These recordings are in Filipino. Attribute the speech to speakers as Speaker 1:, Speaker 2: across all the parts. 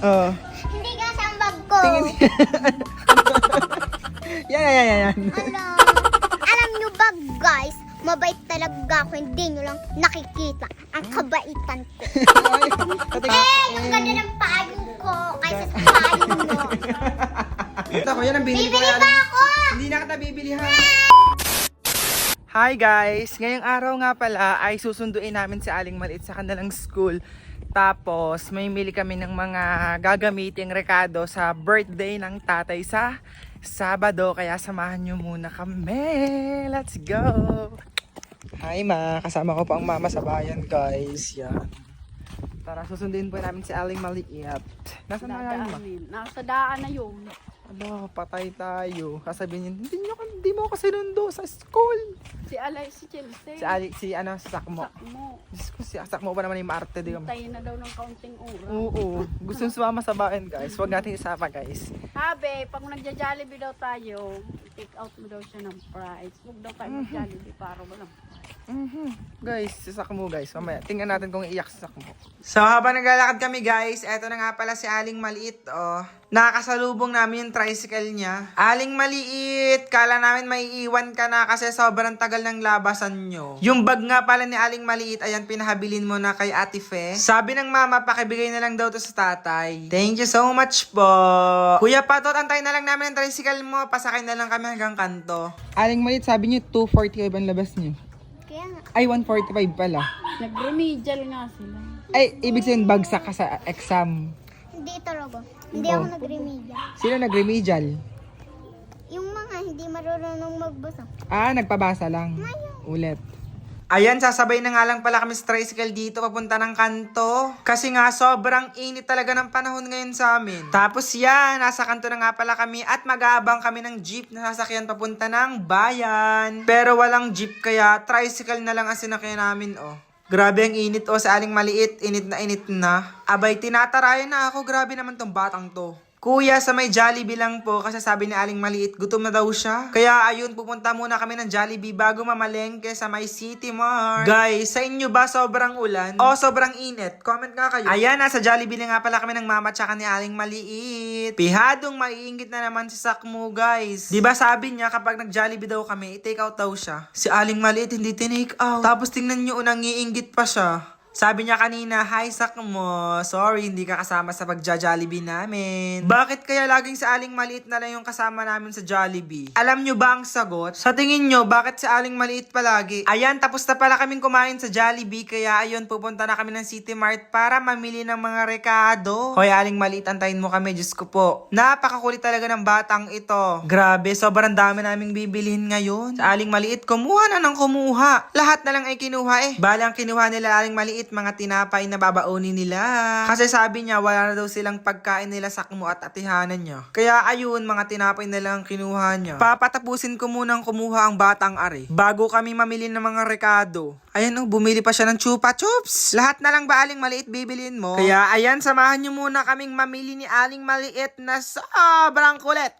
Speaker 1: Oh.
Speaker 2: Hindi ka sa bag ko.
Speaker 1: Tingin. yan, yan, yan, yan.
Speaker 2: Alam, alam nyo ba guys, mabait talaga ako. Hindi nyo lang nakikita ang kabaitan ko. Eh, yung ganda ng payong ko kaysa sa payong mo.
Speaker 1: Ito ko, yan ang binili ko.
Speaker 2: Bibili pa ako!
Speaker 1: Hindi na kita bibili ha. Hi guys! Ngayong araw nga pala ay susunduin namin si Aling Maliit sa kanilang school. Tapos may mili kami ng mga gagamiting rekado sa birthday ng tatay sa Sabado. Kaya samahan nyo muna kami. Let's go! Hi ma! Kasama ko pa ang mama sa bayan guys. Yan. Tara, susundin po namin si Aling Maliit. Nasaan na nga yun.
Speaker 3: Nasa daan na yun.
Speaker 1: Ano, patay tayo. Sasabihin niya, hindi, niyo, hindi mo ako sinundo sa school.
Speaker 3: Si Alay, si Chelsea.
Speaker 1: Si Ali, si ano, si Sakmo.
Speaker 3: Sakmo.
Speaker 1: Diyos ko, si Sakmo pa naman yung maarte, di ba?
Speaker 3: Hintayin na daw ng kaunting oras.
Speaker 1: Oo, gusto sumama sa bayan guys. Huwag natin isama guys.
Speaker 3: Habi, pag nagja-jollibee daw tayo, take out mo daw siya ng price. Huwag daw tayo mag-jollibee para walang
Speaker 1: Mhm. Guys, si Sakmo guys. Mamaya, tingnan natin kung iiyak si Sakmo. So habang naglalakad kami guys, eto na nga pala si Aling Maliit. Oh. Nakakasalubong namin yung tricycle niya. Aling Maliit, kala namin may iwan ka na kasi sobrang tagal ng labasan nyo. Yung bag nga pala ni Aling Maliit, ayan pinahabilin mo na kay Ate Fe. Sabi ng mama, pakibigay na lang daw to sa tatay. Thank you so much po. Kuya Patot, antayin na lang namin ang tricycle mo. Pasakay na lang kami hanggang kanto. Aling Maliit, sabi niyo 245 ang labas niyo. Ay, 145 pala.
Speaker 3: Nag-remedial nga sila.
Speaker 1: Ay, ibig sabihin bagsak ka sa exam.
Speaker 2: hindi talaga. Hindi
Speaker 1: Oh.
Speaker 2: ako nag-remedya.
Speaker 1: Sino nag-remedial?
Speaker 2: Yung mga hindi marunong magbasa.
Speaker 1: Ah, nagpabasa lang. Ulit. Ayan, sasabay na nga lang pala kami sa tricycle dito papunta ng kanto. Kasi nga, sobrang init talaga ng panahon ngayon sa amin. Tapos yan, nasa kanto na nga pala kami at mag-aabang kami ng jeep na sasakyan papunta ng bayan. Pero walang jeep kaya tricycle na lang ang sinakyan namin, oh. Grabe ang init, oh, sa aling maliit. Init na init na. Abay, tinatarayan na ako. Grabe naman tong batang to. Kuya, sa may Jollibee lang po kasi sabi ni Aling Maliit, gutom na daw siya. Kaya ayun, pupunta muna kami ng Jollibee bago mamalengke sa may City Mart. Guys, sa inyo ba sobrang ulan? O sobrang init? Comment nga kayo. Ayan, nasa Jollibee na nga pala kami ng mama tsaka ni Aling Maliit. Pihadong maiingit na naman si Sakmo, guys. Di ba sabi niya kapag nag-Jollibee daw kami, i-take out daw siya. Si Aling Maliit hindi tinake out. Tapos tingnan niyo, unang iingit pa siya. Sabi niya kanina, Hi Sakmo, sorry hindi ka kasama sa pagja-Jollibee namin. Bakit kaya laging sa aling maliit na lang yung kasama namin sa Jollibee? Alam nyo ba ang sagot? Sa tingin nyo, bakit sa aling maliit palagi? Ayan, tapos na pala kaming kumain sa Jollibee, kaya ayun, pupunta na kami ng City Mart para mamili ng mga rekado. Hoy, aling maliit, antayin mo kami, Diyos ko po. Napakakulit talaga ng batang ito. Grabe, sobrang dami naming bibilihin ngayon. Sa aling maliit, kumuha na ng kumuha. Lahat na lang ay kinuha eh. Balang kinuha nila aling maliit, mga tinapay na babaunin nila. Kasi sabi niya, wala na daw silang pagkain nila sa kumu at atihanan niya. Kaya ayun, mga tinapay na lang ang kinuha niya. Papatapusin ko munang kumuha ang batang ari. Bago kami mamili ng mga rekado. Ayan oh, bumili pa siya ng chupa chups. Lahat na lang ba aling maliit bibilin mo? Kaya ayan, samahan niyo muna kaming mamili ni aling maliit na sobrang kulit.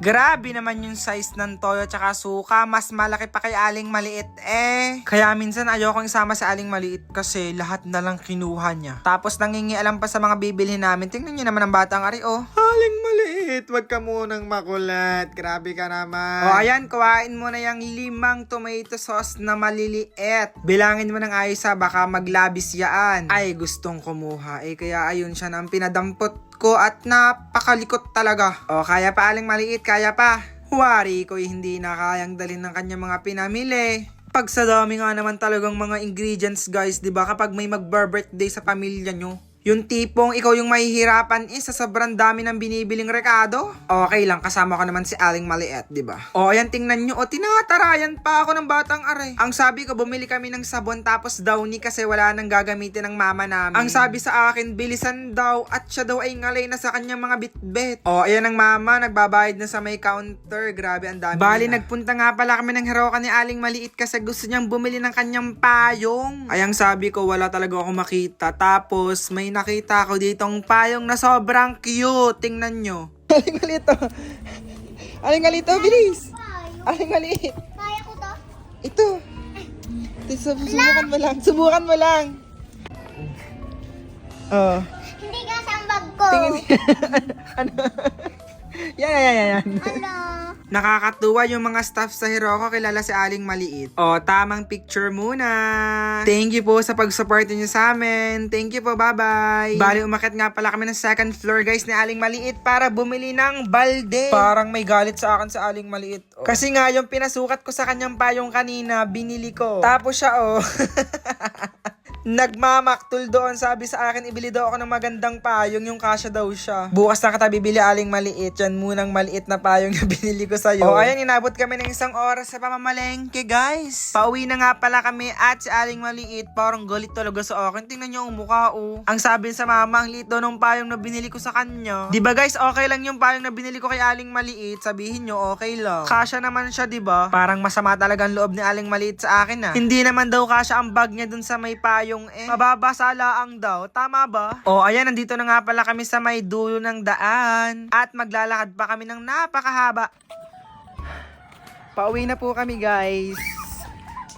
Speaker 1: Grabe naman yung size ng toyo tsaka suka. Mas malaki pa kay aling maliit eh. Kaya minsan ayokong isama sa aling maliit kasi lahat na lang kinuha niya. Tapos nangingialam pa sa mga bibilhin namin. Tingnan niyo naman ang batang ari oh. Aling maliit, wag ka munang makulat. Grabe ka naman. O ayan, kuhain mo na yung limang tomato sauce na maliliit. Bilangin mo ng ayos ha, baka maglabis yaan. Ay, gustong kumuha. Eh, kaya ayun siya nang pinadampot ko at napakalikot talaga. O, kaya pa aling maliit, kaya pa. Wari ko hindi na kayang dalhin ng kanya mga pinamili. Pag sa dami nga naman talagang mga ingredients guys, 'di ba? Kapag may mag-birthday sa pamilya nyo, Yung tipong ikaw yung mahihirapan eh sa sobrang dami ng binibiling rekado. Okay lang, kasama ko naman si Aling Maliit, di ba? O, ayan, tingnan nyo. O, tinatarayan pa ako ng batang aray. Ang sabi ko, bumili kami ng sabon tapos downy kasi wala nang gagamitin ng mama namin. Ang sabi sa akin, bilisan daw at siya daw ay ngalay na sa kanyang mga bitbit. O, ayan ang mama, nagbabayad na sa may counter. Grabe, ang dami Bali, nila. nagpunta nga pala kami ng heroka ni Aling Maliit kasi gusto niyang bumili ng kanyang payong. Ayang sabi ko, wala talaga ako makita. Tapos, may nakita ako ditong payong na sobrang cute. Tingnan nyo. Aling Maliit to. Aling Maliit to, bilis. Aling Maliit.
Speaker 2: Kaya ko to.
Speaker 1: Ito. Ito, sub- subukan mo lang. Subukan mo lang. Oh.
Speaker 2: Hindi ka sa bag ko.
Speaker 1: Tingin. ano? Yan, yan, yan, yan.
Speaker 2: Ano?
Speaker 1: Nakakatuwa yung mga staff sa Hiroko kilala si Aling Maliit. O, tamang picture muna. Thank you po sa pag-support niyo sa amin. Thank you po, bye-bye. Bali, umakit nga pala kami ng second floor guys ni Aling Maliit para bumili ng balde. Parang may galit sa akin sa Aling Maliit. oh. Kasi nga, yung pinasukat ko sa kanyang payong kanina, binili ko. Tapos siya, oh. Nagmamaktol doon, sabi sa akin, ibili daw ako ng magandang payong, yung kasya daw siya. Bukas na kita bibili aling maliit, yan munang maliit na payong na binili ko sa'yo. O ayan, inabot kami ng isang oras sa pamamalengke, guys. Pauwi na nga pala kami at si aling maliit, parang galit talaga sa akin. Tingnan niyo ang mukha, oh. Ang sabi sa mama, ang liit daw ng payong na binili ko sa kanya. Di ba guys, okay lang yung payong na binili ko kay aling maliit, sabihin nyo, okay lang. Kasya naman siya, di ba? Parang masama talaga ang loob ni aling maliit sa akin, ah. Hindi naman daw kasya ang bag niya dun sa may payong eh. Mababasa laang daw. Tama ba? O, ayan, nandito na nga pala kami sa may dulo ng daan. At maglalakad pa kami ng napakahaba. Pauwi na po kami, guys.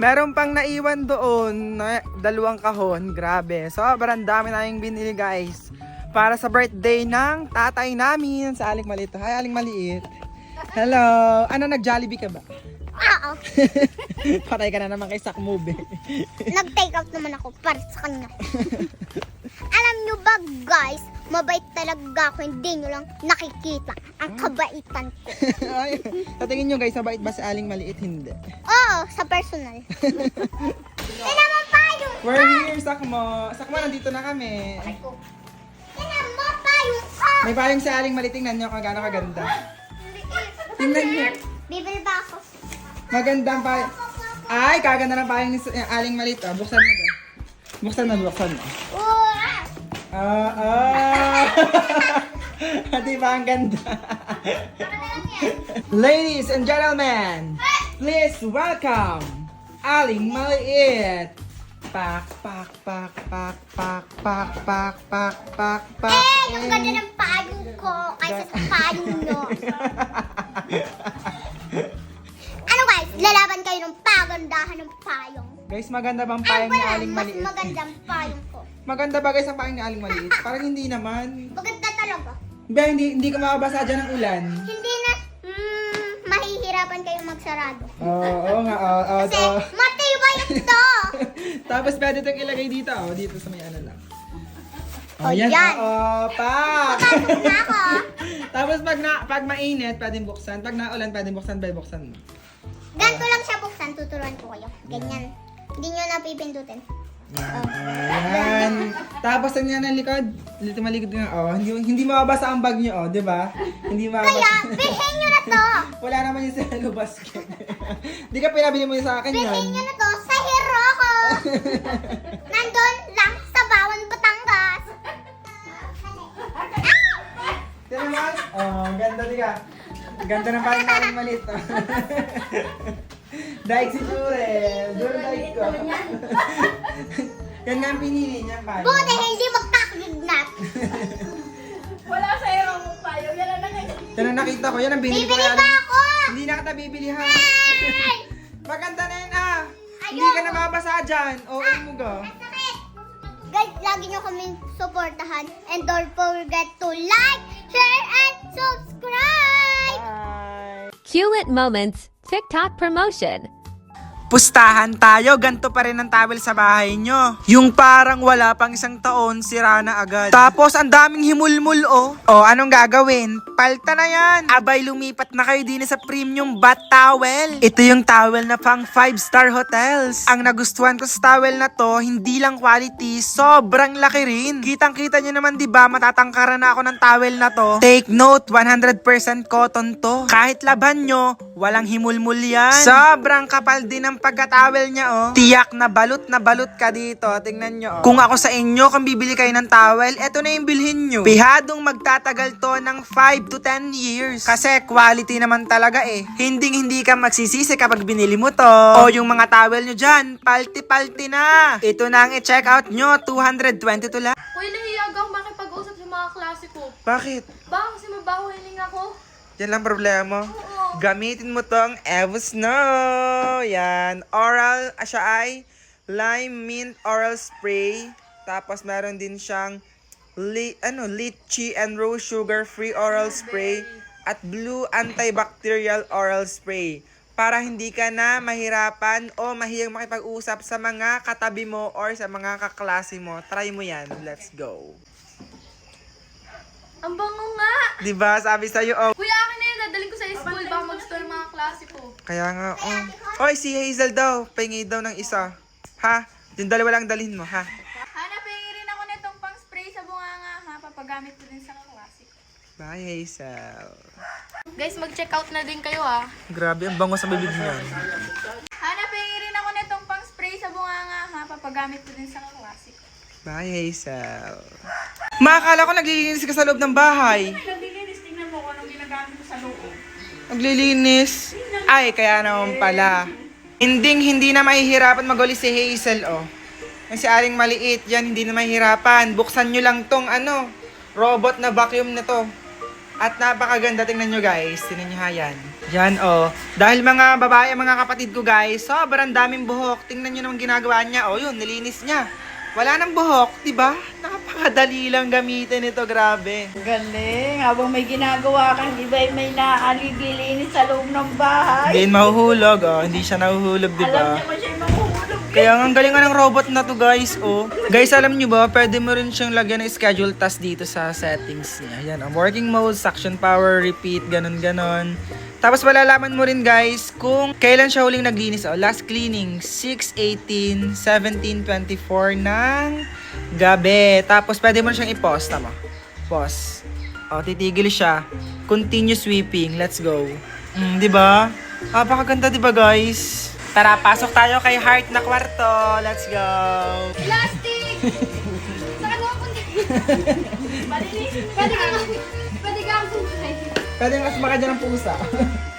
Speaker 1: Meron pang naiwan doon na dalawang kahon. Grabe. Sobrang dami na yung binili, guys. Para sa birthday ng tatay namin sa Aling Maliit. Hi, Aling Maliit. Hello. Ano, nag-Jollibee ka ba?
Speaker 2: Oo.
Speaker 1: Patay ka na naman kay Sak Move.
Speaker 2: Nag-take out naman ako para sa kanya. Alam nyo ba guys, mabait talaga ako. Hindi nyo lang nakikita ang kabaitan ko.
Speaker 1: Ay, sa tingin nyo guys, mabait ba si Aling Maliit? Hindi.
Speaker 2: Oo, sa personal. Yan naman payong
Speaker 1: We're here, Sakmo. Sakmo, nandito na kami.
Speaker 2: ko. Yan naman payong ko.
Speaker 1: May payong si Aling Maliit. Tingnan nyo kung gaano kaganda. Tingnan nyo.
Speaker 2: Bibili ba ako?
Speaker 1: Magandang payong. Ay, kaganda ng payong ni eh, Aling Maliit. Oh. Buksan mo ba? Buksan mo, buksan mo. Ah, ah. Di ba ang ganda? Ladies and gentlemen, please welcome Aling Maliit. Pak, pak, pak, pak, pak, pak, pak, pak, pak, pak.
Speaker 2: Eh, yung ganda ng payong ko kaysa sa payong nyo. kayo ng pagandahan ng payong.
Speaker 1: Guys, maganda bang
Speaker 2: Ay,
Speaker 1: payong ni
Speaker 2: wala,
Speaker 1: Aling
Speaker 2: mas
Speaker 1: Maliit?
Speaker 2: magandang payong ko.
Speaker 1: Maganda ba guys ang payong ni Aling Maliit? Parang hindi naman.
Speaker 2: Maganda talaga.
Speaker 1: Ba, hindi, hindi ka makabasa dyan ng ulan.
Speaker 2: Hindi na, mm, mahihirapan kayong magsarado.
Speaker 1: Oo, oo nga, oo, oo,
Speaker 2: Kasi,
Speaker 1: oo.
Speaker 2: matibay ito.
Speaker 1: Tapos pwede itong ilagay dito, oh, dito sa may ano lang.
Speaker 2: Oh,
Speaker 1: yan.
Speaker 2: yan.
Speaker 1: Oo, pa.
Speaker 2: Pasok na ako.
Speaker 1: Tapos pag na pag mainit, pwedeng buksan. Pag naulan, pwedeng buksan, pwedeng buksan mo.
Speaker 2: Ganito lang siya buksan, tuturuan ko kayo. Ganyan. Hindi nyo napipindutin. Oh.
Speaker 1: Ayan. Tapos ang yan ang likod. Dito malikod nga. Oh, hindi hindi mababasa ang bag niyo, oh, 'di ba? Hindi
Speaker 2: Kaya,
Speaker 1: mababasa.
Speaker 2: bilhin nyo na to.
Speaker 1: Wala naman yung sa hello basket. Di ka pinabili mo yun sa akin
Speaker 2: Bilhin
Speaker 1: yun.
Speaker 2: nyo na to sa Hiroko. Nandun lang sa Bawan, Batangas.
Speaker 1: Tira naman. Oh, ganda di ka. Ganda ng parang namin maliit. Oh. Daig si Jure. Jure daig ko. Yan nga ang pinili niya, pare.
Speaker 2: Buti hindi magkakagignat.
Speaker 3: Wala sa irong mo tayo. Yan ang nakikita.
Speaker 1: Yan ang nakita ko. Yan ang binili ko.
Speaker 2: Bibili pa ako.
Speaker 1: Hindi na kita bibili ha. Maganda na yan ah. Hindi ka na mabasa dyan. Oo mo ga.
Speaker 2: Ang sakit. Guys, lagi nyo kaming supportahan. And don't forget to like, share, and subscribe.
Speaker 4: Hewlett Moments TikTok promotion.
Speaker 1: Pustahan tayo, ganto pa rin ang towel sa bahay nyo. Yung parang wala pang isang taon, sira na agad. Tapos, ang daming himulmul, oh. Oh, anong gagawin? Palta na yan. Abay, lumipat na kayo din sa premium bat towel. Ito yung towel na pang 5-star hotels. Ang nagustuhan ko sa towel na to, hindi lang quality, sobrang laki rin. Kitang-kita nyo naman, di ba, matatangkaran na ako ng towel na to. Take note, 100% cotton to. Kahit laban nyo, walang himulmul yan. Sobrang kapal din ang pagkatawel niya, oh. Tiyak na balot na balot ka dito. Tingnan nyo, oh. Kung ako sa inyo, kung bibili kayo ng towel, eto na yung bilhin nyo. Pihadong magtatagal to ng 5 to 10 years. Kasi quality naman talaga eh. Hindi hindi ka magsisisi kapag binili mo to. O yung mga towel nyo dyan, palti-palti na. Ito na ang i-check out nyo, 220 to lang.
Speaker 4: Uy, nahiyag ako makipag-usap sa mga klase ko.
Speaker 1: Bakit?
Speaker 4: Baka kasi mabaho hiling ako.
Speaker 1: Yan lang problema. Gamitin mo tong Evo Snow. Yan. Oral, ah, siya ay lime mint oral spray. Tapos meron din siyang li, ano, lychee and rose sugar free oral spray at blue antibacterial oral spray para hindi ka na mahirapan o mahiyang makipag-usap sa mga katabi mo or sa mga kaklase mo. Try mo yan. Let's go.
Speaker 4: Ang bango nga!
Speaker 1: 'Di ba Sabi sa'yo, oh,
Speaker 4: Kuya, akin na yun. Dadaling ko sa school. Baka mag-store mga klase ko.
Speaker 1: Kaya nga, oh. Oy, si Hazel daw. Pahingi daw ng isa. Ha? Yung dalawa lang dalhin mo, ha?
Speaker 4: Hanapin rin ako nitong pang spray sa bunganga ha. Papagamit ko din sa klase ko.
Speaker 1: Bye, Hazel.
Speaker 4: Guys, mag-check out na din kayo ha.
Speaker 1: Grabe, ang bango sa bibig niyan.
Speaker 4: Hanapin rin ako nitong pang spray sa bunganga ha. Papagamit ko din sa klase ko.
Speaker 1: Bye, Hazel. Makakala ko naglilinis ka sa loob ng bahay.
Speaker 3: Naglilinis, tingnan mo kung anong ginagamit ko sa loob.
Speaker 1: Naglilinis. Ay, kaya naman pala. Hinding hindi na mahihirapan maguli si Hazel, oh. Yung si Aling maliit, yan, hindi na mahihirapan. Buksan nyo lang tong, ano, robot na vacuum na to. At napakaganda, tingnan nyo guys. Tingnan nyo ha, yan. Yan, oh. Dahil mga babae, mga kapatid ko guys, sobrang daming buhok. Tingnan nyo naman ginagawa niya. Oh, yun, nilinis niya. Wala nang buhok, di ba? Napakadali lang gamitin ito, grabe.
Speaker 3: Galing. Habang may ginagawa ka, di ba may naaligilinis sa loob ng bahay?
Speaker 1: Hindi mahuhulog, oh. Hindi siya nahuhulog, di
Speaker 3: Alam
Speaker 1: ba?
Speaker 3: niya mo siya mahuhulog.
Speaker 1: Kaya ang galing nga ng robot na to, guys, oh. Guys, alam nyo ba, pwede mo rin siyang lagyan ng schedule task dito sa settings niya. Yan, ang working mode, suction power, repeat, ganun, ganon. Tapos malalaman mo rin, guys, kung kailan siya huling naglinis. Oh, last cleaning, 6, 18, 17, 24 ng gabi. Tapos pwede mo rin siyang i-pause, tama? Pause. O, titigil siya. Continue sweeping. Let's go. Mm, di ba? Napakaganda, di ba, guys? Tara, pasok tayo kay Heart na kwarto. Let's go.
Speaker 4: Plastic! Saan ako Malinis. Pwede ka. Pwede
Speaker 1: mas maka dyan ng pusa.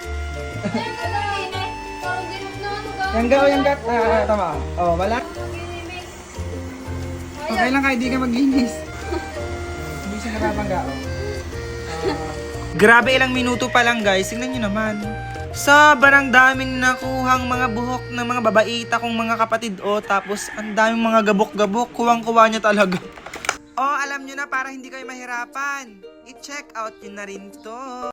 Speaker 1: Yang gaw, yang gat. Ah, tama. Oh, wala. Okay lang kahit di ka maglinis. Hindi siya nakabangga, oh. Grabe ilang minuto pa lang guys, tingnan nyo naman. Sobrang daming nakuhang mga buhok ng mga babaita kong mga kapatid o tapos ang daming mga gabok-gabok, kuwang-kuwa niya talaga. Oh, alam nyo na para hindi kayo mahirapan. I-check out nyo na rin to.